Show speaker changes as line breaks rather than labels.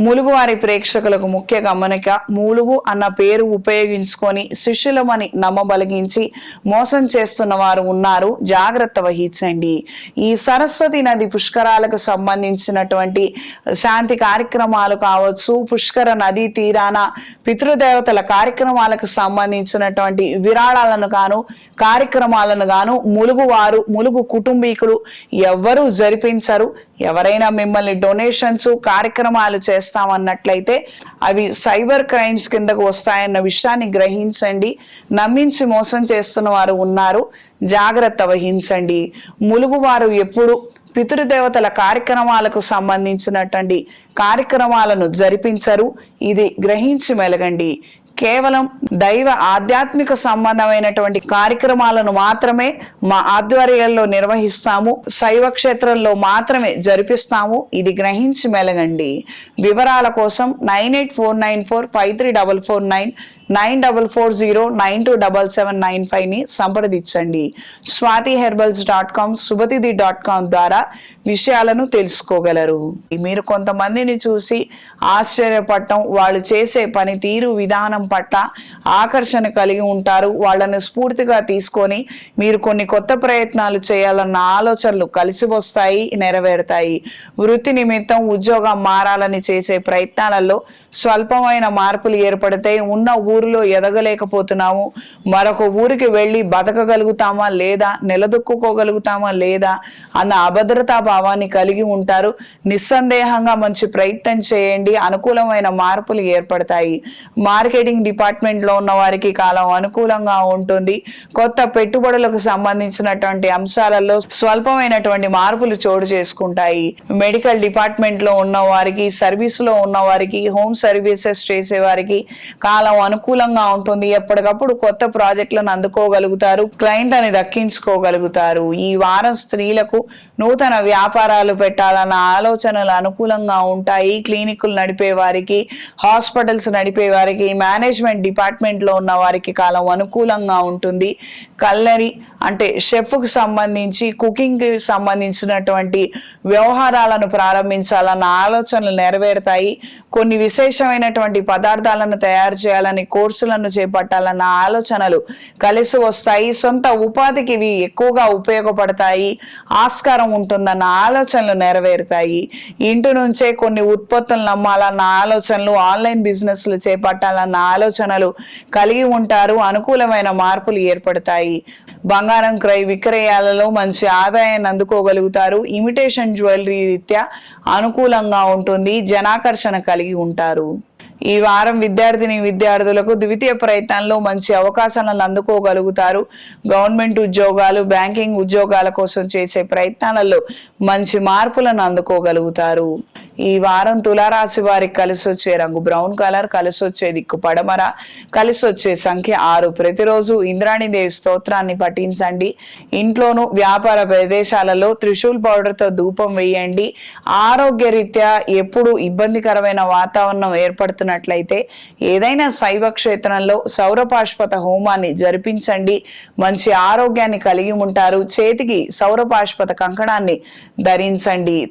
ములుగువారి ప్రేక్షకులకు ముఖ్య గమనిక మూలుగు అన్న పేరు ఉపయోగించుకొని శిష్యులమని నమ్మబలిగించి మోసం చేస్తున్న వారు ఉన్నారు. జాగ్రత్త వహించండి. ఈ సరస్వతి నది పుష్కరాలకు సంబంధించినటువంటి శాంతి కార్యక్రమాలు కావచ్చు పుష్కర నదీ తీరాన పితృదేవతల కార్యక్రమాలకు సంబంధించినటువంటి విరాళాలను గాను కార్యక్రమాలను గాను ములుగు వారు ములుగు కుటుంబీకులు ఎవ్వరూ జరిపించరు. ఎవరైనా మిమ్మల్ని డొనేషన్స్ కార్యక్రమాలు చేస్తామన్నట్లయితే అవి సైబర్ క్రైమ్స్ కిందకు వస్తాయన్న విషయాన్ని గ్రహించండి. నమ్మించి మోసం చేస్తున్న వారు ఉన్నారు. జాగ్రత్త వహించండి. ములుగువారు ఎప్పుడు పితృదేవతల కార్యక్రమాలకు సంబంధించినటువంటి కార్యక్రమాలను జరిపించరు. ఇది గ్రహించి మెలగండి. కేవలం దైవ ఆధ్యాత్మిక సంబంధమైనటువంటి కార్యక్రమాలను మాత్రమే మా ఆధ్వర్యంలో నిర్వహిస్తాము. శైవ క్షేత్రంలో మాత్రమే జరిపిస్తాము. ఇది గ్రహించి మెలగండి. వివరాల కోసం nine eight four nine four five three double four nine nine double four zero nine two double seven nine ఫైవ్ని సంప్రదించండి. స్వాతి హెర్బల్స్ డాట్ కామ్ సుభతిది డాట్ కామ్ ద్వారా విషయాలను తెలుసుకోగలరు. మీరు కొంతమందిని చూసి ఆశ్చర్యపడటం వాళ్ళు చేసే పనితీరు విధానం పట్ల ఆకర్షణ కలిగి ఉంటారు. వాళ్ళని స్ఫూర్తిగా తీసుకొని మీరు కొన్ని కొత్త ప్రయత్నాలు చేయాలన్న ఆలోచనలు కలిసి వస్తాయి నెరవేరుతాయి. వృత్తి నిమిత్తం ఉద్యోగం మారాలని చేసే ప్రయత్నాలలో స్వల్పమైన మార్పులు ఏర్పడితే ఉన్న ఊరిలో ఎదగలేకపోతున్నాము. మరొక ఊరికి వెళ్ళి బతకగలుగుతామా లేదా? నిలదొక్కుకోగలుగుతామా లేదా? అన్న అభద్రతా భావాన్ని కలిగి ఉంటారు. నిస్సందేహంగా మంచి ప్రయత్నం చేయండి. అనుకూలమైన మార్పులు ఏర్పడతాయి. మార్కెటింగ్ డిపార్ట్మెంట్లో ఉన్న వారికి కాలం అనుకూలంగా ఉంటుంది. కొత్త పెట్టుబడులకు సంబంధించినటువంటి అంశాలలో స్వల్పమైనటువంటి మార్పులు చోటు చేసుకుంటాయి. మెడికల్ డిపార్ట్మెంట్లో ఉన్న వారికి సర్వీస్లో ఉన్న వారికి హోమ్ సర్వీసెస్ చేసే వారికి కాలం అనుకూలంగా ఉంటుంది. ఎప్పటికప్పుడు కొత్త ప్రాజెక్టులను అందుకోగలుగుతారు క్లయింట్ అని దక్కించుకోగలుగుతారు. ఈ వారం స్త్రీలకు నూతన వ్యాపారాలు పెట్టాలన్న ఆలోచనలు అనుకూలంగా ఉంటాయి. క్లినిక్లు నడిపే వారికి హాస్పిటల్స్ నడిపే వారికి మేనేజ్మెంట్ డిపార్ట్మెంట్లో ఉన్న వారికి కాలం అనుకూలంగా ఉంటుంది. కల్లరి అంటే షెఫ్కు సంబంధించి కుకింగ్కి సంబంధించినటువంటి వ్యవహారాలను ప్రారంభించాలన్న ఆలోచనలు నెరవేరుతాయి. కొన్ని విశేషమైనటువంటి పదార్థాలను తయారు చేయాలని కోర్సులను చేపట్టాలన్న ఆలోచనలు కలిసి వస్తాయి. సొంత ఉపాధికి ఇవి ఎక్కువగా ఉపయోగపడతాయి. ఆస్కారం ఉంటుందన్న ఆలోచనలు నెరవేరుతాయి. ఇంటి నుంచే కొన్ని ఉత్పత్తులను నమ్మాలన్న ఆలోచనలు ఆన్లైన్ బిజినెస్లు చేపట్టాలన్న ఆలోచనలు కలిగి ఉంటారు. అనుకూలమైన మార్పులు ఏర్పడతాయి. బంగారం క్రయ విక్రయాలలో మంచి ఆదాయాన్ని అందుకోగలుగుతారు. ఇమిటేషన్ జ్యువెలరీ రీత్యా అనుకూలంగా ఉంటుంది. జనాకర్షణ కలిగి ఉంటారు. ఈ వారం విద్యార్థిని విద్యార్థులకు ద్వితీయ ప్రయత్నంలో మంచి అవకాశాలను అందుకోగలుగుతారు. గవర్నమెంట్ ఉద్యోగాలు బ్యాంకింగ్ ఉద్యోగాల కోసం చేసే ప్రయత్నాలలో మంచి మార్పులను అందుకోగలుగుతారు. ఈ వారం తులారాశి వారికి కలిసి వచ్చే రంగు బ్రౌన్ కలర్ కలిసి వచ్చే దిక్కు పడమర కలిసి వచ్చే సంఖ్య ఆరు. ప్రతిరోజు ఇంద్రాణిదేవి స్తోత్రాన్ని పఠించండి. ఇంట్లోనూ వ్యాపార ప్రదేశాలలో త్రిశూల్ పౌడర్తో ధూపం వేయండి. ఆరోగ్య రీత్యా ఎప్పుడు ఇబ్బందికరమైన వాతావరణం ఏర్పడుతున్నట్లయితే ఏదైనా శైవ క్షేత్రంలో సౌరపాష్పత హోమాన్ని జరిపించండి. మంచి ఆరోగ్యాన్ని కలిగి ఉంటారు. చేతికి సౌరపాష్పత కంకణాన్ని ధరించండి.